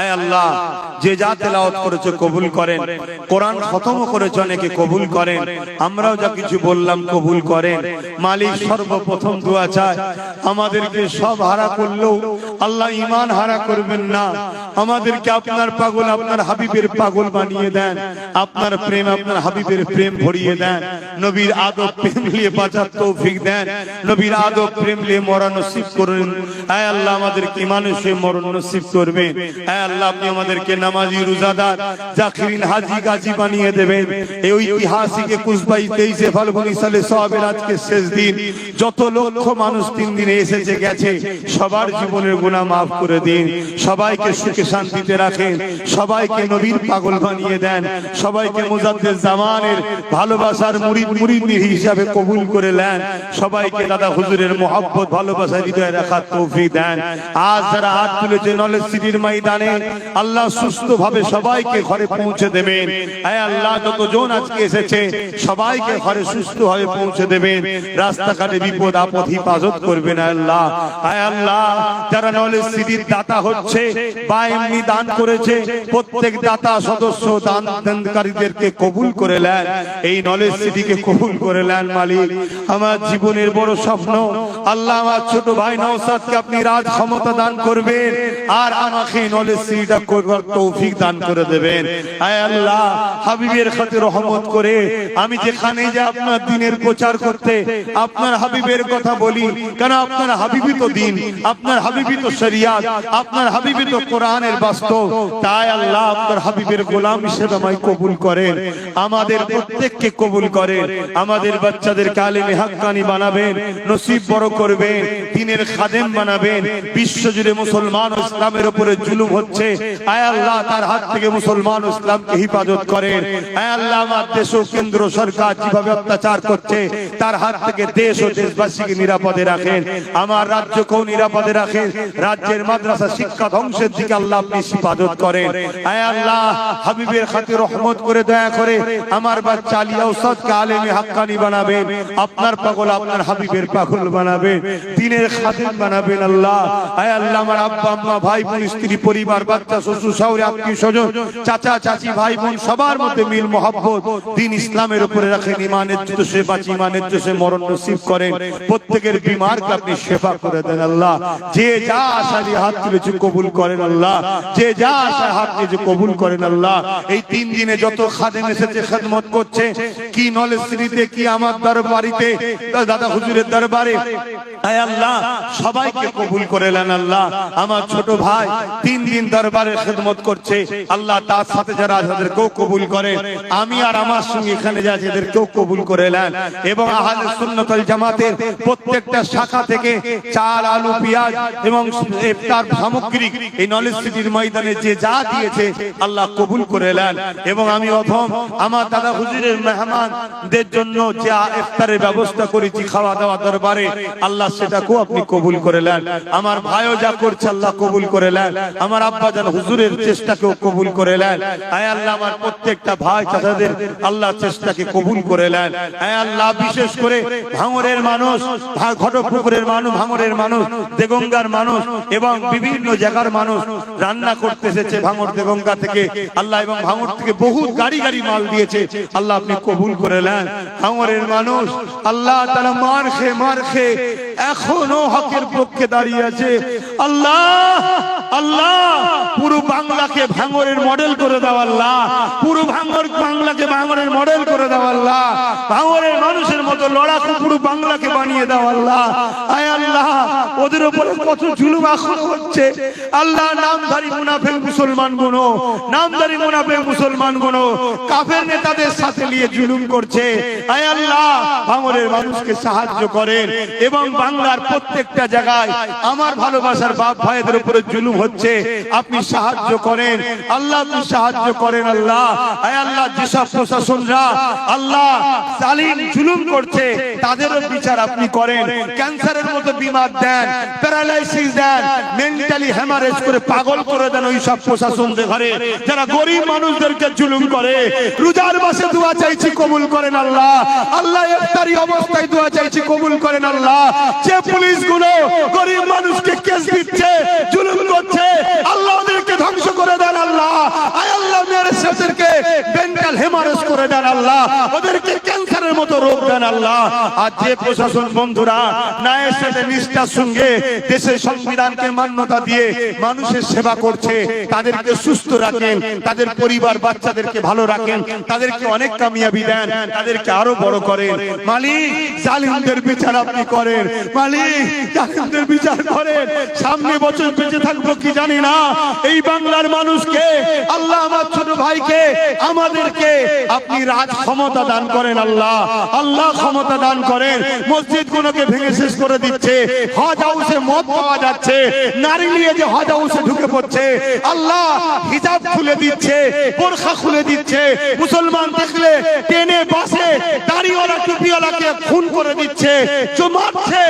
আয় আল্লাহ, যে যা তেলাওয়াত করেছে কবুল করেন। কোরআন খতম করেছে অনেকে কবুল করেন। আমরাও যা কিছু বললাম কবুল করেন। মালিক সর্বপ্রথম দোয়া চায়, আমাদেরকে সব হারা করলেও আল্লাহ ইমান হারা করবেন না। আমাদেরকে আপনার পাগল আপনার হাবিবের পাগল বানিয়ে দেন। আপনার প্রেম আপনার হাবিবের প্রেম ভরিয়ে দেন। নবীর আদব প্রেম নিয়ে বাঁচার তৌফিক দেন। নবীর আদব প্রেম নিয়ে মরা নসিব করুন। আয় আল্লাহ, আমাদেরকে মানুষে মরণ নসিব করবেন। আয় আল্লাহ আপনি আমাদেরকে নামাজি রোজাদার, জাকিরিন হাজি বানিয়ে দেবেন। এই ঐতিহাসিক একুশ বাইশ তেইশে ফাল্গুনি সালে সবের আজকে শেষ দিন। যত লক্ষ মানুষ তিন দিনে এসেছে, গেছে, সবার জীবনের গুণা মাফ করে দিন। সবাইকে সুখে শান্তিতে রাখেন। সবাইকে নবীর পাগল বানিয়ে দেন। সবাইকে মুজাদ্দের জামানের ভালোবাসার হিসাবে কবুল করে নেন। সবাইকে দাদা হুজুরের মোহাব্বত, ভালোবাসা, হৃদয়ে রাখার তৌফিক দেন। আজ যারা হাত তুলেছে নলেজ সিটির ময়দানে আল্লাহ সুস্থ ভাবে সবাইকে ঘরে পৌঁছে দেবেন। আয় আল্লাহ, যতজন আজকে এসেছে, সবাইকে ঘরে সুস্থ ভাবে পৌঁছে দেবেন। রাস্তাঘাটে বিপদ, আপদ, হিফাজত করবেন আল্লাহ। আয় আল্লাহ, যারা নলেজ সিটির দাতা হচ্ছে, বা এমনি দান করেছে, প্রত্যেক দাতা সদস্য দান দানকারীদেরকে কবুল করে নেন। এই নলেজ সিটিকে কবুল করে নেন, মালিক। আমার জীবনের বড় স্বপ্ন, আল্লাহ আমার ছোট ভাই নওসাদকে আপনি রাজ ক্ষমতা দান করবেন, আর আমাকে নলেজ সিটিটা করবার তৌফিক দান করে দেবেন। আয় আল্লাহ, হাবিবের খাতে রহমত করে আমি যেখানে যে আপনার দিনের প্রচার করতে, আপনার হাবিবের কথা বলি, কেন আপনার হাবিবি তো দিন, আপনার হাবিবি তো শরিয়াত, আপনার হাবিবি তো কোরআনের বাস্তব। তাই আল্লাহ আপনার হাবিবের গোলাম হিসেবে আমায় কবুল করেন, আমাদের প্রত্যেককে কবুল করেন, আমাদের বাচ্চাদেরকে আলেমে হাক্কানি বানাবেন, নসিব বড় করবেন, দিনের খাদেম বানাবেন, বিশ্বজুড়ে মুসলমান ও ইসলামের উপরে জুলুম হচ্ছে। আয় আল্লাহ তার হাত থেকে মুসলমান ইসলামকে হিফাজত করেন। আয় আল্লাহ আমার দেশ ও কেন্দ্র সরকার যেভাবে অত্যাচার করছে, তার হাত থেকে দেশ ও দেশবাসীকে নিরাপদে রাখেন। আমার রাজ্যকেও নিরাপদে রাখেন। রাজ্যের মাদ্রাসা শিক্ষা ধ্বংসের দিকে আল্লাহ আপনি হিফাজত করেন। আয় আল্লাহ, হাবিবের খাতে রহমত করে দয়া করে আমার বাচ্চা আলিয়া উসাদকে আলেমে হাক্কানি বানাবেন। আপনার পাগল আপনার হাবিবের পাগল বানাবেন। দিনের খাদেম বানাবেন আল্লাহ। আয় আল্লাহ, আমার আব্বা, আম্মা, ভাই, বোন, স্ত্রী, পরিবার বাচ্চা, শ্বশুর, শাশুড়ি, আত্মীয় স্বজন, চাচা, চাচি, ভাই বোন, সবার মধ্যে মিল, মোহাব্বত। দিন ইসলামের উপরে রাখেন ইমানের সে বাঁচি ইমানের সে মরণ নসিব করেন। প্রত্যেকের বিমারকে আপনি সেবা করে দেন আল্লাহ। যে যা আশা হাত তুলেছে কবুল করেন আল্লাহ। যে যা আশা হাত নিয়েছে কবুল করেন আল্লাহ। এই তিন দিনে যত খাদেম এসেছে, খেদমত করছে, কি নলেজ শ্রীতে কি আমার দরবারিতে, দাদা হুজুরের দরবারে, আয় আল্লাহ, সবাইকে কবুল করে নেন আল্লাহ। আমার ছোট ভাই, তিন দিন দরবারে খেদমত করছে। আল্লাহ তার সাথে যারা তাদেরকেও কবুল করে। আমি আর আমার সঙ্গে এখানে যা এদেরকেও কবুল করে নেন। এবং আহলে সুন্নতুল জামাতের প্রত্যেকটা শাখা থেকে চাল, আলু, পেঁয়াজ এবং ইফতার সামগ্রী এই নলেজ সিটির ময়দানে যে যা দিয়েছে, আল্লাহ কবুল করে নেন। এবং আমি অথম আমার দাদা হুজুরের মেহমানদের জন্য যে ইফতারের ব্যবস্থা করেছি খাওয়া দাওয়া দরবারে, আল্লাহ সেটাকেও আপনি কবুল করে নেন। আমার ভাইও যা করছে, আল্লাহ কবুল করে নেন। আমার আব্বা জান হুজুরের কবুল করে নেন। আল্লাহ, আমার প্রত্যেকটা ভাই চাচাদের আল্লাহ চেষ্টাকে কবুল করে নেন। আল্লাহ, বিশেষ করে ভাঙরের মানুষ মানুষ, ভাঙরের মানুষ, দেগঙ্গার মানুষ এবং বিভিন্ন জায়গার মানুষ রান্না করতে এসেছে ভাঙর দেগঙ্গা থেকে। আল্লাহ এবং ভাঙর থেকে বহু গাড়ি গাড়ি মাল দিয়েছে। আল্লাহ আপনি কবুল করে নেন। ভাঙরের মানুষ, আল্লাহ তারা মার খেয়ে মার খেয়ে এখনও হকের পক্ষে দাঁড়িয়ে আছে। আল্লাহ! আল্লাহ, পুরো বাংলাকে ভাঙরের মডেল করে দাও আল্লাহ। পুরো ভাঙর বাংলাকে ভাঙরের মডেল করে দাও আল্লাহ। ভাঙরের মানুষের মতো লড়াকু পুরো বাংলাকে বানিয়ে দাও আল্লাহ। আয় আল্লাহ, ওদের উপরে কত জুলুম এখন হচ্ছে। আল্লাহ, নামধারী মুনাফেক মুসলমান গুনো, নামধারী মুনাফেক মুসলমান গুনো, কাফের নেতাদের সাথে নিয়ে জুলুম করছে। আয় আল্লাহ, ভাঙরের মানুষকে সাহায্য করেন। এবং বাংলার প্রত্যেকটা জায়গায় আমার ভালোবাসার বাপ ভাইদের উপরে জুলুম হচ্ছে, আপনি সাহায্য করেন। আল্লাহ, আপনি সাহায্য করেন, আল্লাহ। আল্লাহ, যেসব প্রশাসনরা আল্লাহ জালিম, জুলুম করছে, তাদেরও বিচার আপনি করেন। ক্যান্সারের মতো বিমার দেন, প্যারালাইসিস দেন, মেন্টালি হ্যামারেজ করে পাগল করে দেন ওই সব প্রশাসনদের ঘরে। যারা গরিব মানুষদেরকে জুলুম করে, রোজার মাসে দোয়া চাইছি কবুল করেন, আল্লাহ। আল্লাহ, ইফতারি অবস্থায় দোয়া চাইছি কবুল করেন, আল্লাহ। যে পুলিশগুলো গরিব মানুষকে কেস দিচ্ছে, জুলুম করছে আল্লাহ ধ্বংস করে দেন আল্লাহ। আয় আল্লাহ মেরেস ওদেরকে বেঙ্গাল হেমারেজ করে দেন আল্লাহ। ওদেরকে ক্যান্সারের মতো রোগ দেন আল্লাহ। আর যে প্রশাসন বন্ধুরা নায়ের সাথে নিষ্ঠার সঙ্গে দেশের সংবিধানকে মান্যতা দিয়ে মানুষের সেবা করছে, তাদেরকে সুস্থ রাখেন, তাদের পরিবার বাচ্চাদেরকে ভালো রাখেন, তাদেরকে অনেক কামিয়াবি দেন, তাদেরকে আরও বড় করেন। মালিক, জালিমদের বিচার আপনি করেন। মালিক, জালিমদের বিচার করেন। সামনে বছর বেঁচে থাকব কি জানি না। এইবার বাংলার মানুষকে, আল্লাহ আমার ছোট ভাইকে, আমাদেরকে আপনি রাজ ক্ষমতা দান করেন আল্লাহ। আল্লাহ ক্ষমতা দান করেন। মসজিদ গুলোকে ভেঙে শেষ করে দিচ্ছে। হজ হাউসে মদ পাওয়া যাচ্ছে। নারী নিয়ে যে হজ হাউসে ঢুকে পড়ছে, আল্লাহ হিজাব খুলে দিচ্ছে, বোরখা খুলে দিচ্ছে। মুসলমান দেখলে টেনে বাসে দাড়িওয়ালা টুপিওয়ালাকে খুন করে দিচ্ছে চো মারছে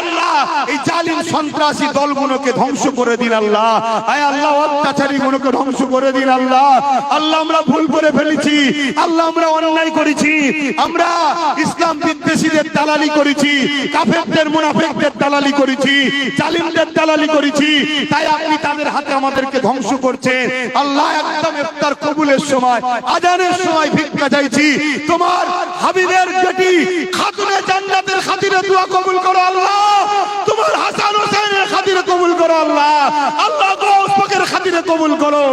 আল্লাহ, এই সন্ত্রাসী দলগুলোকে ধ্বংস করে দিন আল্লাহ। আয় আল্লাহ, অত্যাচারী গুলোকে ধ্বংস করে দিন আল্লাহ। আল্লাহ, আমরা ভুল করে ফেলেছি। আল্লাহ, আমরা অন্যায় করেছি। আমরা ইসলাম বিদ্বেষীদের দালালি করেছি। কাফেরদের, মুনাফিকদের দালালি করেছি। জালিমদের দালালি করেছি। তাই আপনি তাদের হাতে আমাদেরকে ধ্বংস করছেন। আল্লাহ, একদম ইফতার কবুলের সময়, আজানের সময় ভিক্ষা চাইছি। তোমার হাবিবের বেটি খাতুনে জান্নাতের খাতিরে দোয়া কবুল করো আল্লাহ। তোমার হাসান হোসেনের খাতিরে কবুল করো আল্লাহ। আল্লাহ পাকের খাতিরে কবুল করো।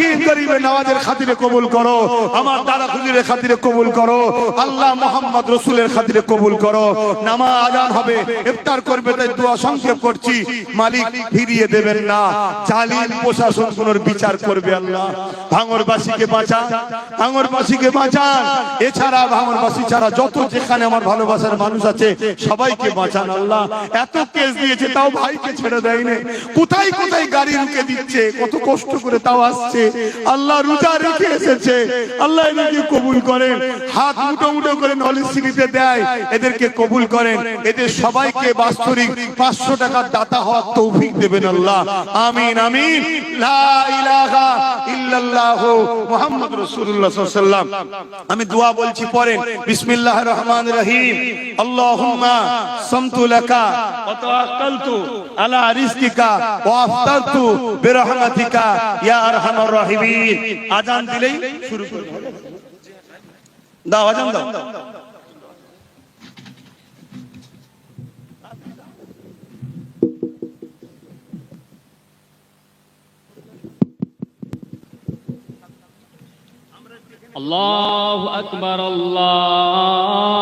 হিন্দ নওয়াজের খাতিরে কবুল করো। আমার দাদা খাতিরে কবুল করো। আল্লাহ মোহাম্মদ রসুলের খাতিরে কবুল করো। নামাজ আজান হবে, ইফতার করবে, তাই দোয়া সংক্ষেপ করছি। মালিক ফিরিয়ে দেবেন না। জালিম প্রশাসন বিচার করবে আল্লাহ। ভাঙরবাসীকে ভাঙরবাসীকে বাঁচান। এছাড়া ভাঙরবাসী ছাড়া যত যেখানে আমার ভালোবাসার মানুষ আছে, সবাইকে বাঁচান আল্লাহ। এত কেস দিয়েছে, তাও ভাইকে ছেড়ে দেয়নি। কোথায় কোথায় গাড়ি রুকে দিচ্ছে? কত কষ্ট করে তাও আসছে। আল্লাহ রোজা রেখে এসেছে। আল্লাহ এদেরকে কবুল করেন। হাত মুঠো মুঠো করে নলেজ সিটিতে দেয়। এদেরকে কবুল করেন। এদের সবাইকে বাস্তবিক পাঁচশো টাকার দাতা হওয়ার তৌফিক দেবেন আল্লাহ। আমিন আমিন। লা ইলাহা ইল্লাল্লাহ মুহাম্মদ রাসূলুল্লাহ সাল্লাল্লাহু আলাইহি আমি দোয়া বলছি, পড়েন। বিসমিল্লাহির রহমানির রহিম। আল্লাহুম্মা সামতু লাকা। ওয়া তাওয়াক্কালতু আলা রিজকিকা ওয়া আফতারতু বিরহমাতিকা ইয়া আরহামার রাহিমিন আজান দিলেই শুরু করব দাও আজান দাও الله أكبر الله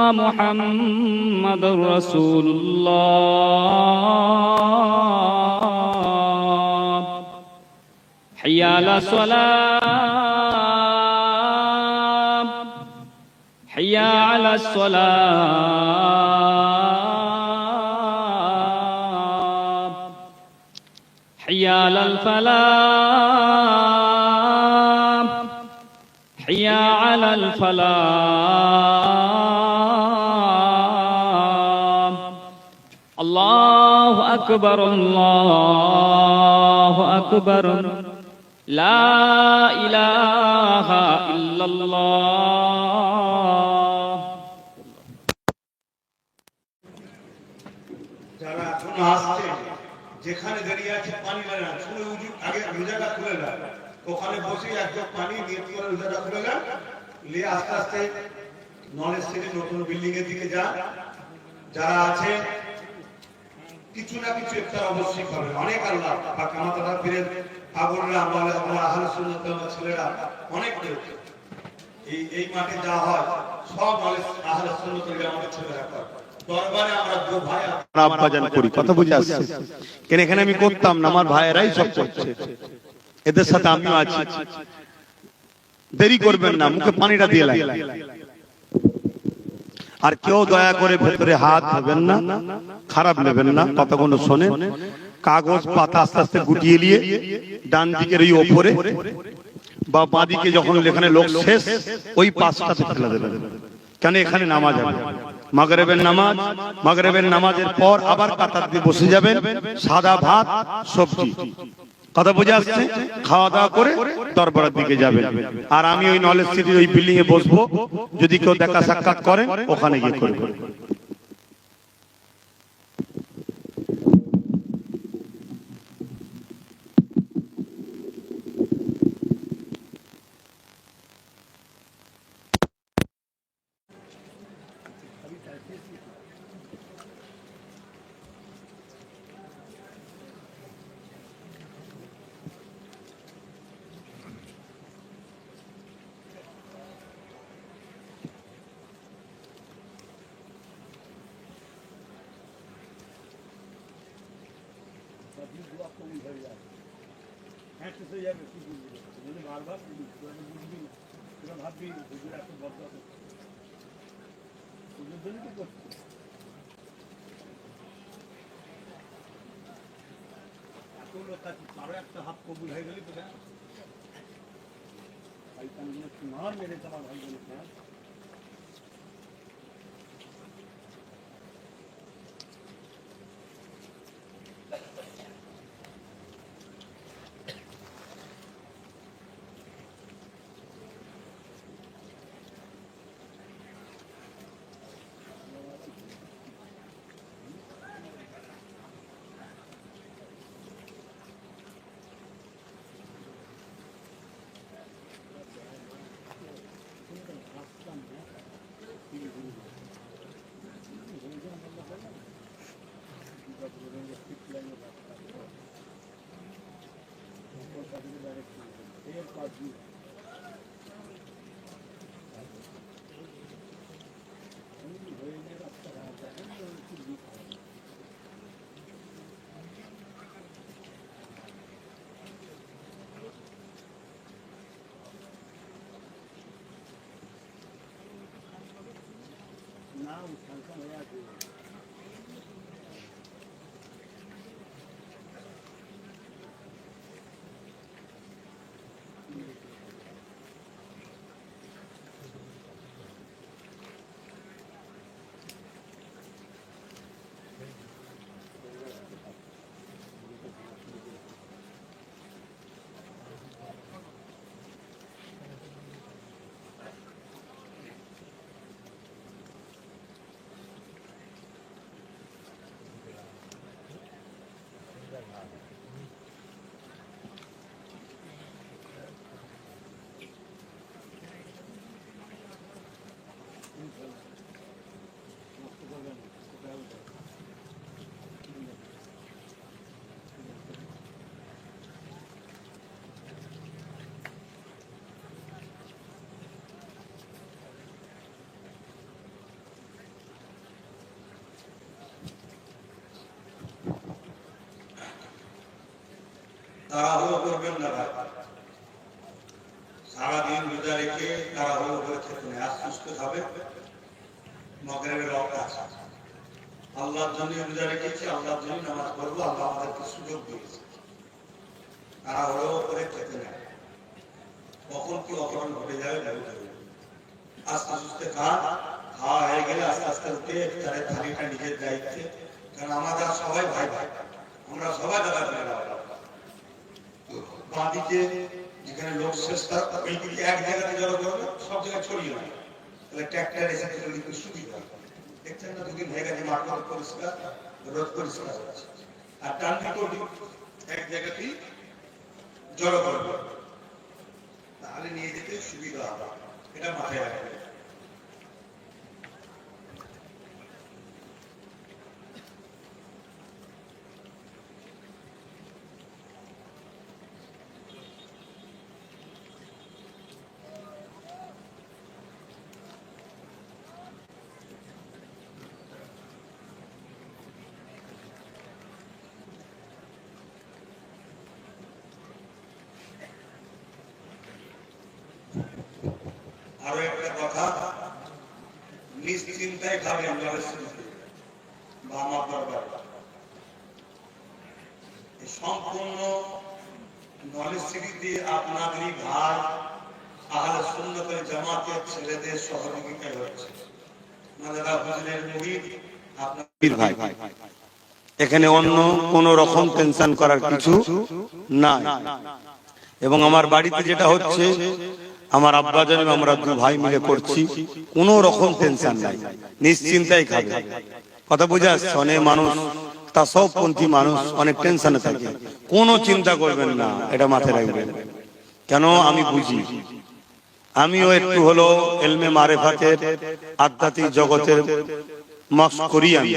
محمد رسول الله. حي على الصلاة. حي على الصلاة. حي على الفلاح. حي على الفلاح. আকবর, আল্লাহ আকবর। লা ইলাহা ইল্লাল্লাহ। যারা যেখানে দাঁড়িয়ে আছে পানি না, শুনে উজু আগে রোজাটা খুলে না ওখানে বসে একদম পানি দিয়ে তোমার রোজাটা খুলে না আস্তে আস্তে নলেজ থেকে নতুন বিল্ডিং এর দিকে যা। যারা আছে কিছু না কিছু একটা অবশ্যই করবেন অনেক আল্লাহ বা কামাতারা ফিরেন আগুনরা আমাদের আমরা আহলে সুন্নাত ওয়াল ছেলেরা অনেক এই এই মাঠে যা হয় সব আহলে সুন্নাত ওয়াল আমাদের ছেলেরা করে। আমরা আমি করতাম না? আমার ভাইয়েরাই সব করছে। এদের সাথে আমিও আছি। দেরি করবেন না মুখে পানিটা দিয়ে লাগে আর কেউ দয়া করে ভেতরে হাত দেবেন না খারাপ নেবেন না কথাগুলো শোনেন কাগজ পাতা আস্তে আস্তে গুটিয়ে নিয়ে ডান দিকের ওই ওপরে বা বাঁ দিকে যখন এখানে লোক শেষ ওই পাঁচটাতে ফেলে দেবেন। কেন এখানে নামাজ হবে? মাগরেবের নামাজ মাগরেবের নামাজের পর আবার কাতার দিয়ে বসে যাবেন সাদা ভাত সবজি। কথা বোঝা আসছে? খাওয়া দাওয়া করে দরবারের দিকে যাবে আর আমি ওই নলেজ সিটির ওই বিল্ডিং এ বসবো। যদি কেউ দেখা সাক্ষাৎ করেন, ওখানে গিয়ে বারবার বুঝবি তোরা ভাববি হুজুর এত বদলা হুজুর জন্য কি করছিস এত লোক আরও একটা হাত কবুল হয়ে গেলি তোরা ভাই তোমার মেরে তোমার ভাই বলে হ্যাঁ? 나우 상상해야지. তাড়াহুড়ো করবেন না ভাই। সারাদিন রোজা রেখে তাড়াহুড়ো করে খেতে নেই। আস্তে আস্তে খাবে মগরের রক্ত আছে। আল্লাহর জন্য রোজা রেখেছি, আল্লাহর জন্য নামাজ পড়ব, আল্লাহ আমাদেরকে সুযোগ দিয়েছে। তাড়াহুড়ো করে খেতে নেই। কখন কি অপরাধ ঘটে যাবে ভেবে আস্তে আস্তে খান খাওয়া হয়ে গেলে আস্তে আস্তে উঠে তারে থালিটা নিজের দায়িত্বে। কারণ আমাদের সবাই ভাই ভাই। আমরা সবাই দাদা ভাই। বাঁদিকে যেখানে লোক শেষ তার ওই দিকে এক জায়গাতে জড়ো করবে, সব জায়গায় ছড়িয়ে না তাহলে ট্র্যাক্টর এসে চলে দিতে সুবিধা দেখছেন না দুদিন হয়ে গেছে মাঠ মাঠ পরিষ্কার, রোদ পরিষ্কার হচ্ছে আর ডান দিকে এক জায়গাতেই জড়ো করবে। তাহলে নিয়ে যেতে সুবিধা হবে। এটা মাথায় রাখবে আরও একটা কথা, নিশ্চিন্তায় খাবে আমরা সম্পূর্ণ আপনাদেরই সুন্নতের জামাতের ছেলেদের হচ্ছে। এখানে অন্য কোন রকম টেনশন করার কিছু না এবং আমার বাড়িতে যেটা হচ্ছে আমার আব্বা জানি আমরা দু ভাই মিলে করছি, কোন রকম টেনশন নাই, নিশ্চিন্তাই খাবে। কথা বোঝা আসছে, অনেক মানুষ, তা সব পন্থী মানুষ অনেক টেনশনে থাকে। কোনো চিন্তা করবেন না, এটা মাথায় রাখবেন। কেন? আমি বুঝি। আমিও একটু হলো এলমে মারেফাতের আধ্যাত্মিক জগতের মাস করি আমি।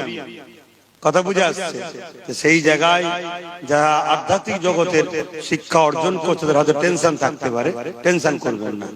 কথা বুঝে আসছে সেই জায়গায় যারা আধ্যাত্মিক জগতের শিক্ষা অর্জন করছে তাদের হয়তো টেনশন থাকতে পারে টেনশন করবেন না।